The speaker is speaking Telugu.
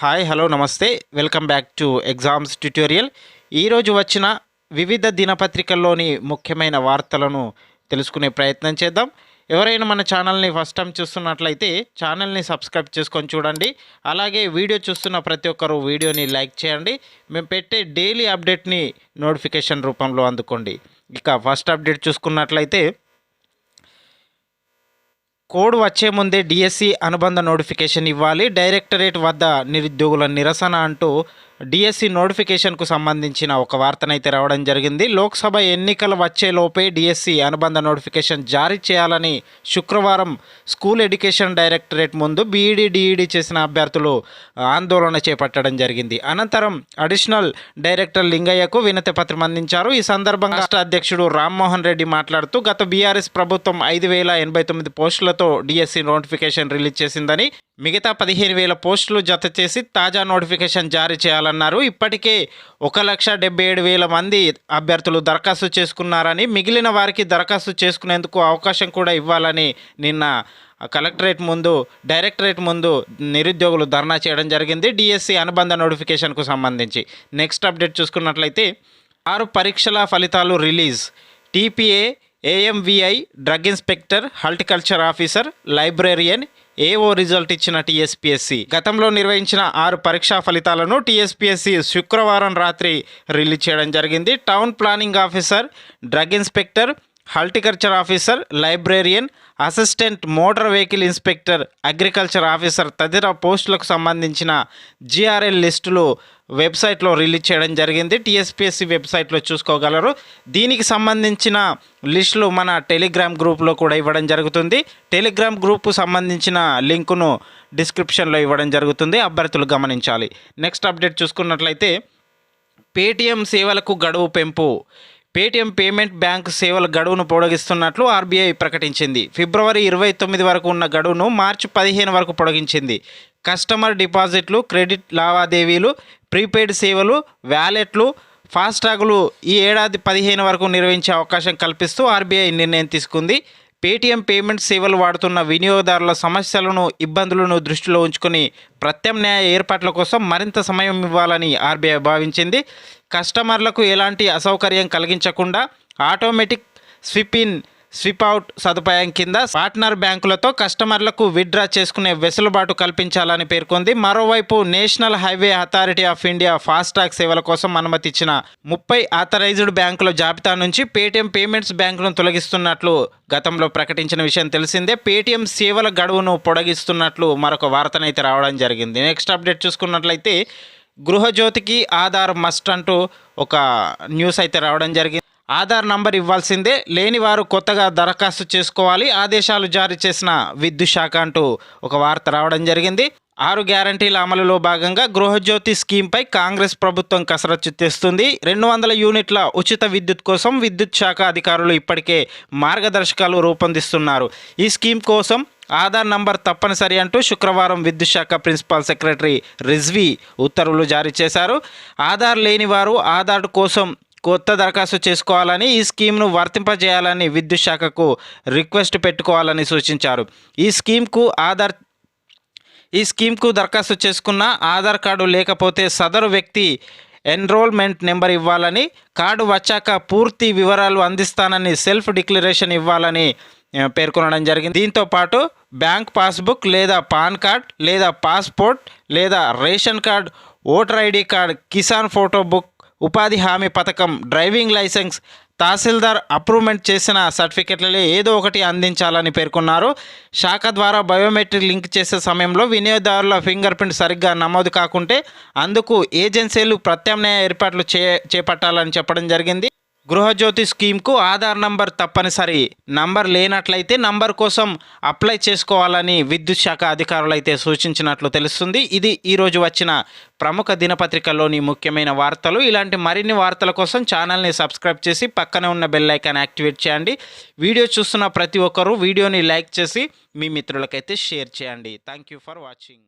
Hi hello namaste. Welcome back to exams tutorial. ఈరోజు వచ్చిన వివిధ దినపత్రికల్లోని ముఖ్యమైన వార్తలను తెలుసుకునే ప్రయత్నం చేద్దాం. ఎవరైనా మన ఛానల్ని ఫస్ట్ టైం చూస్తున్నట్లయితే ఛానల్ని సబ్స్క్రైబ్ చేసుకొని చూడండి. అలాగే వీడియో చూస్తున్న ప్రతి ఒక్కరు వీడియోని లైక్ చేయండి. మేము పెట్టే డైలీ అప్డేట్ని నోటిఫికేషన్ రూపంలో అందుకోండి. ఇక ఫస్ట్ అప్డేట్ చూసుకున్నట్లయితే కోడ్ వచ్చే ముందే డిఎస్సి అనుబంధ నోటిఫికేషన్ ఇవ్వాలి. డైరెక్టరేట్ వద్ద నిరుద్యోగుల నిరసన అంటూ డిఎస్సి నోటిఫికేషన్కు సంబంధించిన ఒక వార్తనైతే రావడం జరిగింది. లోక్సభ ఎన్నికలు వచ్చేలోపే డిఎస్సి అనుబంధ నోటిఫికేషన్ జారీ చేయాలని శుక్రవారం స్కూల్ ఎడ్యుకేషన్ డైరెక్టరేట్ ముందు బీఈడీ డిఈడి చేసిన అభ్యర్థులు ఆందోళన చేపట్టడం జరిగింది. అనంతరం అడిషనల్ డైరెక్టర్ లింగయ్యకు వినతి పత్రం అందించారు. ఈ సందర్భంగా రాష్ట్ర అధ్యక్షుడు రామ్మోహన్ రెడ్డి మాట్లాడుతూ గత బీఆర్ఎస్ ప్రభుత్వం ఐదు వేల ఎనభై తొమ్మిది పోస్టులతో డిఎస్సి నోటిఫికేషన్ రిలీజ్ చేసిందని మిగతా పదిహేను వేల పోస్టులు జత చేసి తాజా నోటిఫికేషన్ జారీ చేయాలన్నారు. ఇప్పటికే ఒక లక్ష డెబ్బై ఏడు వేల మంది అభ్యర్థులు దరఖాస్తు చేసుకున్నారని మిగిలిన వారికి దరఖాస్తు చేసుకునేందుకు అవకాశం కూడా ఇవ్వాలని నిన్న కలెక్టరేట్ ముందు డైరెక్టరేట్ ముందు నిరుద్యోగులు ధర్నా చేయడం జరిగింది. డిఎస్సి అనుబంధ నోటిఫికేషన్కు సంబంధించి. నెక్స్ట్ అప్డేట్ చూసుకున్నట్లయితే ఆరు పరీక్షల ఫలితాలు release. TPA AMVI drug inspector horticulture officer librarian AO result ఇచ్చిన టీఎస్పీఎస్సి. గతంలో నిర్వహించిన ఆరు పరీక్షా ఫలితాలను టీఎస్పీఎస్సి శుక్రవారం రాత్రి రిలీజ్ చేయడం జరిగింది. Town planning officer drug inspector horticulture officer librarian assistant motor vehicle inspector agriculture officer తదితర పోస్టులకు సంబంధించిన జిఆర్ఎల్ లిస్టులు వెబ్సైట్లో రిలీజ్ చేయడం జరిగింది. టీఎస్పిఎస్సి వెబ్సైట్లో చూసుకోగలరు. దీనికి సంబంధించిన లిస్టులు మన టెలిగ్రామ్ గ్రూప్లో కూడా ఇవ్వడం జరుగుతుంది. టెలిగ్రామ్ గ్రూప్ సంబంధించిన లింకును డిస్క్రిప్షన్లో ఇవ్వడం జరుగుతుంది. అభ్యర్థులు గమనించాలి. నెక్స్ట్ అప్డేట్ చూసుకున్నట్లయితే పేటీఎం సేవలకు గడువు పెంపు. పేటీఎం పేమెంట్ బ్యాంక్ సేవల గడువును పొడిగిస్తున్నట్లు ఆర్బీఐ ప్రకటించింది. ఫిబ్రవరి ఇరవై తొమ్మిది వరకు ఉన్న గడువును మార్చి పదిహేను వరకు పొడిగించింది. కస్టమర్ డిపాజిట్లు క్రెడిట్ లావాదేవీలు ప్రీపెయిడ్ సేవలు వ్యాలెట్లు ఫాస్టాగ్లు ఈ ఏడాది పదిహేను వరకు నిర్వహించే అవకాశం కల్పిస్తూ ఆర్బీఐ నిర్ణయం తీసుకుంది. పేటీఎం పేమెంట్ సేవలు వాడుతున్న వినియోగదారుల సమస్యలను ఇబ్బందులను దృష్టిలో ఉంచుకొని ప్రత్యామ్నాయ ఏర్పాట్ల కోసం మరింత సమయం ఇవ్వాలని ఆర్బీఐ భావించింది. కస్టమర్లకు ఎలాంటి అసౌకర్యం కలిగించకుండా automatic sweep in sweep out సదుపాయం కింద పార్ట్నర్ బ్యాంకులతో కస్టమర్లకు విత్డ్రా చేసుకునే వెసులుబాటు కల్పించాలని పేర్కొంది. మరోవైపు national highway authority of India FASTag సేవల కోసం అనుమతి ఇచ్చిన ముప్పై ఆథరైజ్డ్ బ్యాంకుల జాబితా నుంచి పేటీఎం పేమెంట్స్ బ్యాంకును తొలగిస్తున్నట్లు గతంలో ప్రకటించిన విషయం తెలిసిందే. పేటీఎం సేవల గడువును పొడిగిస్తున్నట్లు మరొక వార్తనైతే రావడం జరిగింది. నెక్స్ట్ అప్డేట్ చూసుకున్నట్లయితే గృహజ్యోతికి ఆధార్ మస్ట్ అంటూ ఒక న్యూస్ అయితే రావడం జరిగింది. ఆధార్ నంబర్ ఇవ్వాల్సిందే. లేని వారు కొత్తగా దరఖాస్తు చేసుకోవాలి. ఆదేశాలు జారీ చేసిన విద్యుత్ శాఖ అంటూ ఒక వార్త రావడం జరిగింది. ఆరు గ్యారంటీల అమలులో భాగంగా గృహజ్యోతి స్కీమ్పై కాంగ్రెస్ ప్రభుత్వం కసరత్తు తెస్తుంది రెండు వందల యూనిట్ల ఉచిత విద్యుత్ కోసం విద్యుత్ శాఖ అధికారులు ఇప్పటికే మార్గదర్శకాలు రూపొందిస్తున్నారు. ఈ స్కీమ్ కోసం ఆధార్ నంబర్ తప్పనిసరి అంటూ శుక్రవారం విద్యుత్ శాఖ ప్రిన్సిపాల్ సెక్రటరీ రిజ్వీ ఉత్తర్వులు జారీ చేశారు. ఆధార్ లేని వారు ఆధార్ కోసం కొత్త దరఖాస్తు చేసుకోవాలని ఈ స్కీమ్ను వర్తింపజేయాలని విద్యుత్ శాఖకు రిక్వెస్ట్ పెట్టుకోవాలని సూచించారు. ఈ స్కీమ్కు ఆధార్ ఈ స్కీమ్కు దరఖాస్తు చేసుకున్న ఆధార్ కార్డు లేకపోతే సదరు వ్యక్తి ఎన్రోల్మెంట్ నెంబర్ ఇవ్వాలని కార్డు వచ్చాక పూర్తి వివరాలు అందిస్తానని సెల్ఫ్ డిక్లరేషన్ ఇవ్వాలని పేర్కొనడం జరిగింది. దీంతో పాటు బ్యాంక్ పాస్బుక్ లేదా పాన్ కార్డ్ లేదా పాస్పోర్ట్ లేదా ration card voter ID card Kisan photo book ఉపాధి హామీ పథకం డ్రైవింగ్ లైసెన్స్ తహసీల్దార్ అప్రూవ్మెంట్ చేసిన సర్టిఫికెట్లలో ఏదో ఒకటి అందించాలని పేర్కొన్నారు. శాఖ ద్వారా బయోమెట్రిక్ లింక్ చేసే సమయంలో వినియోగదారుల ఫింగర్ ప్రింట్ సరిగ్గా నమోదు కాకుంటే అందుకు ఏజెన్సీలు ప్రత్యామ్నాయ ఏర్పాట్లు చే చేపట్టాలని చెప్పడం జరిగింది. గృహజ్యోతి స్కీమ్కు ఆధార్ నంబర్ తప్పనిసరి. నంబర్ లేనట్లయితే నంబర్ కోసం అప్లై చేసుకోవాలని విద్యుత్ శాఖ అధికారులైతే సూచించినట్లు తెలుస్తుంది. ఇది ఈరోజు వచ్చిన ప్రముఖ దినపత్రికల్లోని ముఖ్యమైన వార్తలు. ఇలాంటి మరిన్ని వార్తల కోసం ఛానల్ని సబ్స్క్రైబ్ చేసి పక్కనే ఉన్న బెల్ ఐకాన్ యాక్టివేట్ చేయండి. వీడియో చూస్తున్న ప్రతి ఒక్కరూ వీడియోని లైక్ చేసి మీ మిత్రులకైతే షేర్ చేయండి. Thank you for watching.